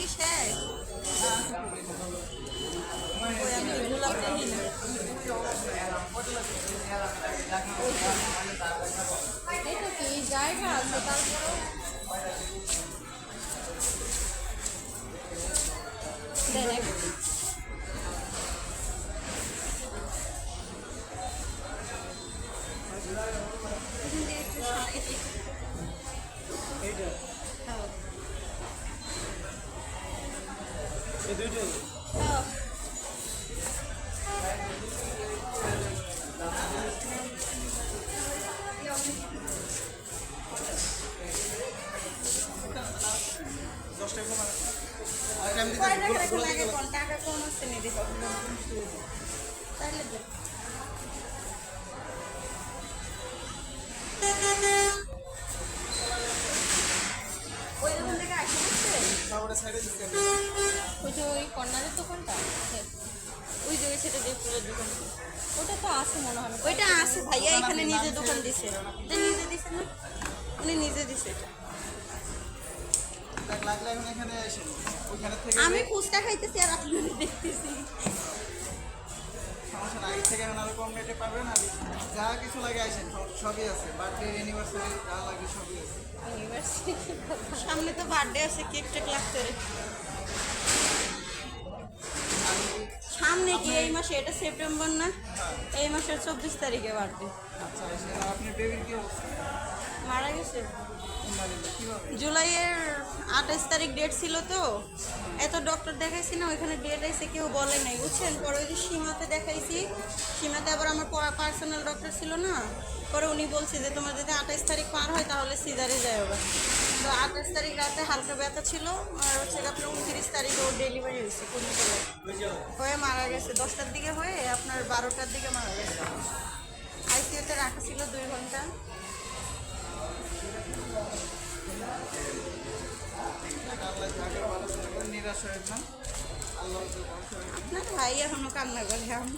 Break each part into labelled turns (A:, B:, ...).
A: কি শেষ? এটা কি জায়গা আছে তারপরেও টাকা কম আছে নি দেখো তাহলে। ওই দোকান থেকে আসে আসছে ওই যে ওই কর্নারের দোকানটা? হ্যাঁ। ওই যে ওই সেটা যে ফুলের দোকান ওটা তো আছে মনে হয় ওইটা আছে ভাইয়া এখানে নিজে দোকান দিছে। এটা নিজে দিছে না? উনি নিজে দিছে এটা। আমি ফুচকা খাইতেছি আর আপনি দেখতেছি।
B: যা কিছু লাগে আসেন সব- সবই আছে। বার্থডে অ্যানিভার্সারি যা লাগে সবই আছে।
C: সামনে তো বার্থডে আছে কেক টেক লাগতে রে সামনে কি এই মাসে? এটা সেপ্টেম্বর না? এই মাসের চব্বিশ তারিখে বাড়বে।
B: আচ্ছা আসেন আপনি বেবির কি অবস্থা?
C: মারা জুলাইয়ের আঠাশ তারিখ ডেট ছিল তো। এত ডক্টর দেখাইছি না, ওইখানে ডেট আইসে কেউ বলে নাই, বুঝছেন? পরে ওই যে সীমাতে দেখাইছি, সীমাতে আবার আমার পার্সোনাল ডক্টর ছিল না, পরে উনি বলছে যে তোমার যদি আঠাশ তারিখ পার হয়, তাহলে সিজারে যায় ওরা তো আঠাশ তারিখ রাতে হালকা ব্যথা ছিল, আর হচ্ছে আপনার উনত্রিশ তারিখে ওর ডেলিভারি হয়েছে কুড়িতলে হয়ে মারা গেছে, দশটার দিকে হয়ে আপনার বারোটার দিকে মারা গেছে। আইসিইউতে রাখা ছিল দুই
B: ঘণ্টা।
C: আপনার ভাই, এখনও কান্না করে আমি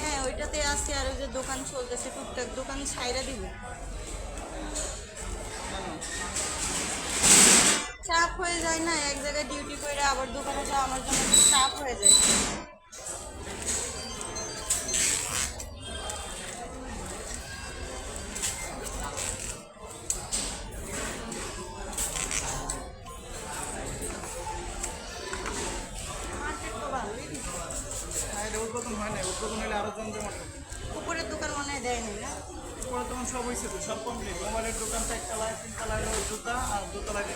C: হ্যাঁ ওইটাতে আছে, আর ওই যে দোকান চলতেছে, টুকটাক দোকান ছাইরা দিব। চাপ হয়ে যায় না, এক জায়গায় ডিউটি করে আবার দোকানে যাওয়া আমার জন্য চাপ হয়ে যায়।
B: উদ্বোধন হয় না উদ্বোধন হলে আরও জমজমাট।
C: উপরের দোকান মনে হয় দেয়নি না?
B: পরে তখন সব হয়েছে তো সব কমপ্লিট মোবাইলের দোকান চারতলায় তিনতলায় জুতা আর দুতলায়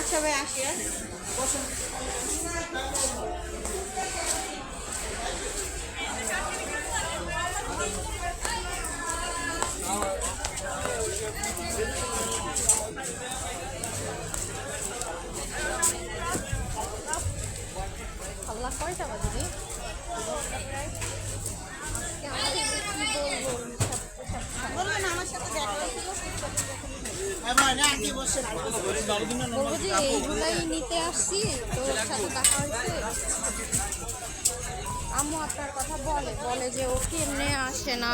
C: আচ্ছা ভাই আসি আর
B: বসেন।
A: আল্লাহ কয়টা বাজে এইগুলাই নিতে আসছি সাথে দেখা আপনার কথা বলে বলে যে ও কেমনে আসে না?